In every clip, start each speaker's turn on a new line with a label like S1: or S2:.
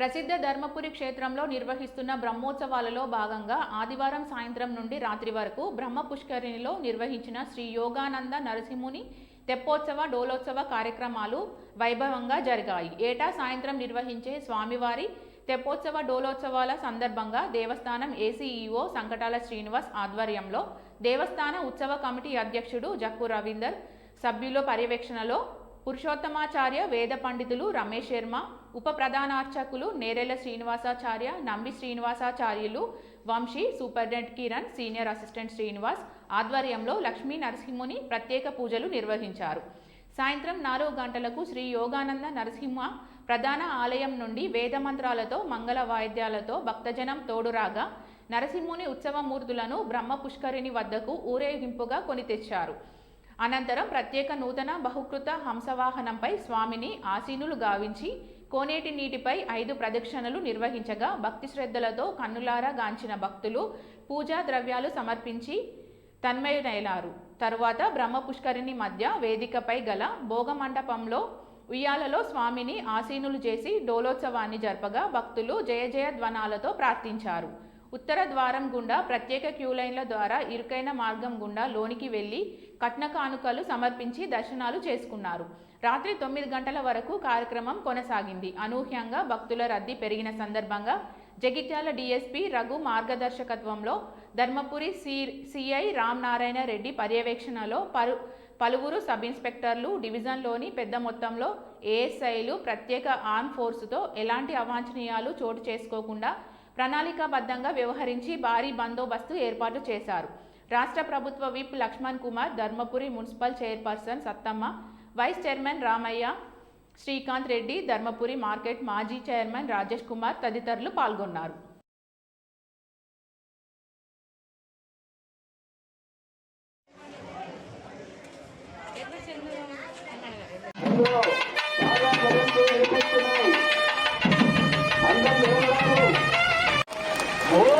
S1: ప్రసిద్ధ ధర్మపురి క్షేత్రంలో నిర్వహిస్తున్న బ్రహ్మోత్సవాలలో భాగంగా ఆదివారం సాయంత్రం నుండి రాత్రి వరకు బ్రహ్మ పుష్కరిణిలో నిర్వహించిన శ్రీ యోగానంద నరసింహుని తెప్పోత్సవ డోలోత్సవ కార్యక్రమాలు వైభవంగా జరిగాయి. ఏటా సాయంత్రం నిర్వహించే స్వామివారి తెప్పోత్సవ డోలోత్సవాల సందర్భంగా దేవస్థానం ఏసీఈఓ సంకటాల శ్రీనివాస్ ఆధ్వర్యంలో దేవస్థాన ఉత్సవ కమిటీ అధ్యక్షుడు జక్కు రవీందర్ సభ్యుల పర్యవేక్షణలో పురుషోత్తమాచార్య వేద పండితులు రమేష్ శర్మ ఉప ప్రధానార్చకులు Nerela Srinivasacharya Nambi Srinivasacharyulu Vamshi superintendent Kiran senior assistant Srinivas ఆధ్వర్యంలో లక్ష్మీ నరసింహుని ప్రత్యేక పూజలు నిర్వహించారు. సాయంత్రం నాలుగు గంటలకు శ్రీ యోగానంద నరసింహ ప్రధాన ఆలయం నుండి వేద మంత్రాలతో మంగళ వాయిద్యాలతో భక్తజనం తోడురాగా నరసింహుని ఉత్సవమూర్తులను బ్రహ్మ పుష్కరిణి వద్దకు ఊరేగింపుగా కొని తెచ్చారు. అనంతరం ప్రత్యేక నూతన బహుకృత హంసవాహనంపై స్వామిని ఆసీనులు గావించి కోనేటి నీటిపై ఐదు ప్రదక్షిణలు నిర్వహించగా భక్తి శ్రద్ధలతో కన్నులారా గాంచిన భక్తులు పూజా ద్రవ్యాలు సమర్పించి తన్మయునైలారు. తరువాత బ్రహ్మ పుష్కరిణి మధ్య వేదికపై గల భోగమండపంలో ఉయ్యాలలో స్వామిని ఆసీనులు చేసి డోలోత్సవాన్ని జరపగా భక్తులు జయ జయ ధ్వనాలతో ప్రార్థించారు. ఉత్తర ద్వారం గుండా ప్రత్యేక క్యూలైన్ల ద్వారా ఇరుకైన మార్గం గుండా లోనికి వెళ్ళి కట్న కానుకలు సమర్పించి దర్శనాలు చేసుకున్నారు. రాత్రి తొమ్మిది గంటల వరకు కార్యక్రమం కొనసాగింది. అనూహ్యంగా భక్తుల రద్దీ పెరిగిన సందర్భంగా జగిత్యాల డీఎస్పీ రఘు మార్గదర్శకత్వంలో ధర్మపురి సి సిఐ రామ్ నారాయణ రెడ్డి పర్యవేక్షణలో పలు పలువురు సబ్ ఇన్స్పెక్టర్లు డివిజన్లోని పెద్ద మొత్తంలో ఏఎస్ఐలు ప్రత్యేక ఆర్మ్ ఫోర్సుతో ఎలాంటి అవాంఛనీయాలు చోటు చేసుకోకుండా ప్రణాళికాబద్ధంగా వ్యవహరించి భారీ బందోబస్తు ఏర్పాటు చేశారు. రాష్ట్ర ప్రభుత్వ whip Laxman Kumar Dharmapuri municipal chairperson Sattamma vice chairman Ramaiah Srikanth Reddy Dharmapuri market మాజీ చైర్మన్ రాజేష్ కుమార్ తదితరులు పాల్గొన్నారు.
S2: చాలా
S3: 오!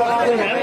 S4: Thank you.